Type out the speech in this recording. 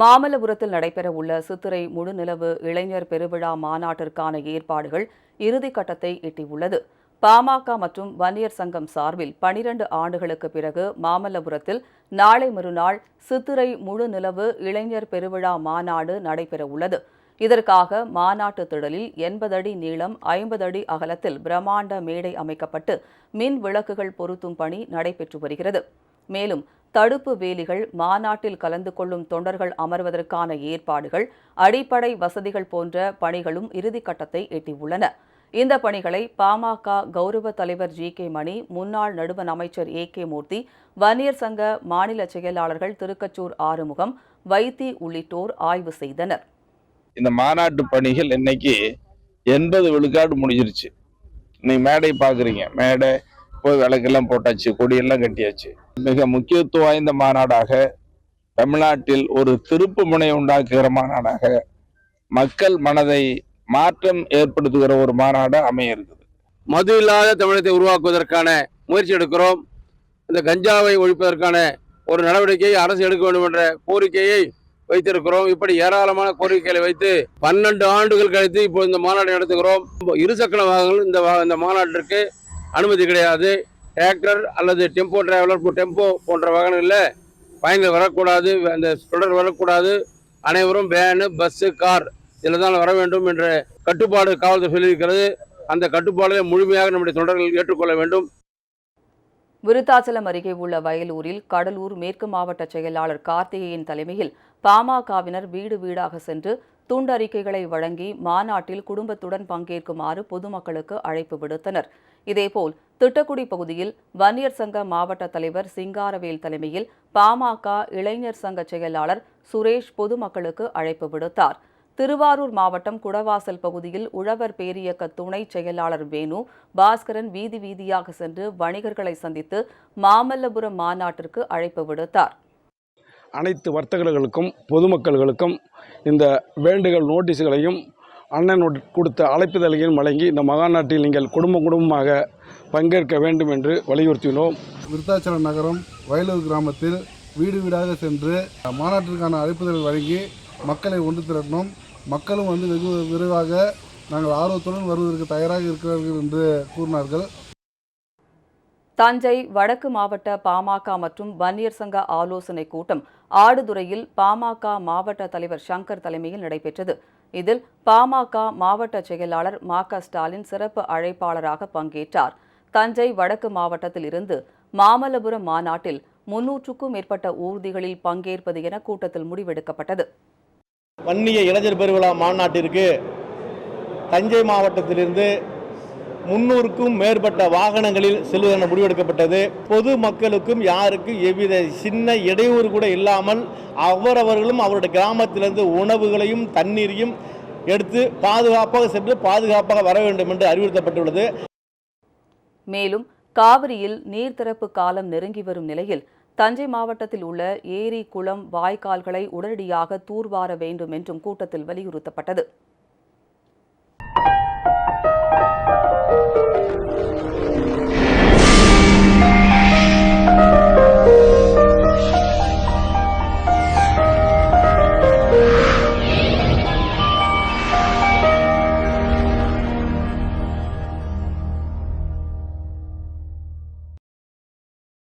மாமல்லபுரத்தில் நடைபெறவுள்ள சித்திரை முழுநிலவு இளைஞர் பெருவிழா மாநாட்டிற்கான ஏற்பாடுகள் இறுதிக்கட்டத்தை எட்டியுள்ளது. பாமக மற்றும் வன்னியர் சங்கம் சார்பில் பனிரண்டு ஆண்டுகளுக்கு பிறகு மாமல்லபுரத்தில் நாளை மறுநாள் சித்திரை முழுநிலவு இளைஞர் பெருவிழா மாநாடு நடைபெறவுள்ளது. இதற்காக மாநாட்டு திடலில் எண்பது அடி நீளம் ஐம்பது அடி அகலத்தில் பிரம்மாண்ட மேடை அமைக்கப்பட்டு மின் விளக்குகள் பொருத்தும் பணி நடைபெற்று வருகிறது. மேலும் தடுப்பு வேலிகள் மாநாட்டில் கலந்து கொள்ளும் தொண்டர்கள் அமர்வதற்கான ஏற்பாடுகள் அடிப்படை வசதிகள் போன்ற பணிகளும் இறுதிக்கட்டத்தை எட்டியுள்ளன. இந்த பணிகளை பாமக கௌரவ தலைவர் ஜி. கே. மணி முன்னாள் நடுவண் அமைச்சர் ஏ. கே. மூர்த்தி வன்னியர் சங்க மாநில செயலாளர்கள் திருக்கச்சூர் ஆறுமுகம் வைத்தி உள்ளிட்டோர் ஆய்வு செய்தனர். இந்த மாநாட்டு பணிகள் இன்னைக்கு எண்பது விழுக்காடு முடிஞ்சிருச்சு. இன்னைக்கு மேடை பாக்குறீங்க மேடை போய் விளக்கெல்லாம் போட்டாச்சு கொடியெல்லாம் கட்டியாச்சு. மிக முக்கியத்துவம் வாய்ந்த மாநாடாக தமிழ்நாட்டில் ஒரு திருப்பு முனை உண்டாக்குகிற மாநாடாக மக்கள் மனதை மாற்றம் ஏற்படுத்துகிற ஒரு மாநாடு அமைய இருக்குது மது இல்லாத தமிழகத்தை உருவாக்குவதற்கான முயற்சி எடுக்கிறோம். இந்த கஞ்சாவை ஒழிப்பதற்கான ஒரு நடவடிக்கையை அரசு எடுக்க வேண்டும் என்ற கோரிக்கையை வைத்திருக்கிறோம். இப்படி ஏராளமான கோரிக்கைகளை வைத்து பன்னெண்டு ஆண்டுகள் கழித்து இப்போ இந்த மாநாடு நடத்துகிறோம். இருசக்கர வாகனங்கள் இந்த இந்த மாநாட்டிற்கு அனுமதி கிடையாது. டிராக்டர் அல்லது டெம்போ டிராவலர் டெம்போ போன்ற வாகனங்களில் பயணிகள் வரக்கூடாது. அந்த தொடர் வரக்கூடாது. அனைவரும் வேனு பஸ்ஸு கார் இதில் தான் வர வேண்டும் என்ற கட்டுப்பாடு காவல்துறை சொல்லியிருக்கிறது. அந்த கட்டுப்பாடுகளை முழுமையாக நம்முடைய தொண்டர்கள் ஏற்றுக்கொள்ள வேண்டும். விருத்தாச்சலம் அருகே உள்ள வயலூரில் கடலூர் மேற்கு மாவட்ட செயலாளர் கார்த்திகேயன் தலைமையில் பாமகவினர் வீடு வீடாக சென்று துண்டறிக்கைகளை வழங்கி மாநாட்டில் குடும்பத்துடன் பங்கேற்குமாறு பொதுமக்களுக்கு அழைப்பு விடுத்தனர். இதேபோல் திட்டக்குடி பகுதியில் வன்னியர் சங்க மாவட்ட தலைவர் சிங்காரவேல் தலைமையில் பாமக இளைஞர் சங்க செயலாளர் சுரேஷ் பொதுமக்களுக்கு அழைப்பு விடுத்தார். திருவாரூர் மாவட்டம் குடவாசல் பகுதியில் உழவர் பேரியக்க துணை செயலாளர் வேணு பாஸ்கரன் வீதி வீதியாக சென்று வணிகர்களை சந்தித்து மாமல்லபுரம் மாநாட்டிற்கு அழைப்பு விடுத்தார். அனைத்து வர்த்தகர்களுக்கும் பொதுமக்களுக்கும் இந்த வேண்டுகோள் நோட்டீஸுகளையும் அண்ணன் கொடுத்த அழைப்புதலையும் வழங்கி இந்த மகாநாட்டில் நீங்கள் குடும்பம் குடும்பமாக பங்கேற்க வேண்டும் என்று வலியுறுத்தினோம். விருத்தாச்சலம் நகரம் வயலூர் கிராமத்தில் வீடு வீடாக சென்று மாநாட்டிற்கான அழைப்புதல் வழங்கி மக்களை ஒன்று திரட்டினோம். மக்களும் வந்து வெகு விரைவாக நாங்கள் ஆர்வத்துடன் வருவதற்கு தயாராக இருக்கிறார்கள் என்று கூறினார்கள். தஞ்சை வடக்கு மாவட்ட பாமக மற்றும் வன்னியர் சங்க ஆலோசனைக் கூட்டம் ஆடுதுறையில் பாமக மாவட்ட தலைவர் சங்கர் தலைமையில் நடைபெற்றது. இதில் பாமக மாவட்ட செயலாளர் மா ஸ்டாலின் சிறப்பு அழைப்பாளராக பங்கேற்றார். தஞ்சை வடக்கு மாவட்டத்தில் இருந்து மாமல்லபுரம் மாநாட்டில் முன்னூற்றுக்கும் மேற்பட்ட ஊர்திகளில் பங்கேற்பது என கூட்டத்தில் முடிவெடுக்கப்பட்டது. வன்னிய இளைஞர் பெருவிழா மாநாட்டிற்கு தஞ்சை மாவட்டத்திலிருந்து முன்னூறுக்கும் மேற்பட்ட வாகனங்களில் செல்வதென முடிவெடுக்கப்பட்டது. பொது மக்களுக்கும் யாருக்கும் எவ்வித சின்ன இடையூறு கூட இல்லாமல் அவரவர்களும் அவருடைய கிராமத்திலிருந்து உணவுகளையும் தண்ணீரையும் எடுத்து பாதுகாப்பாக சென்று பாதுகாப்பாக வர வேண்டும் என்று அறிவுறுத்தப்பட்டுள்ளது. மேலும் காவிரியில் நீர்த்திறப்பு காலம் நெருங்கி வரும் நிலையில் தஞ்சை மாவட்டத்தில் உள்ள ஏரி குளம் வாய்க்கால்களை உடனடியாக தூர்வார வேண்டும் என்றும் கூட்டத்தில் வலியுறுத்தப்பட்டது.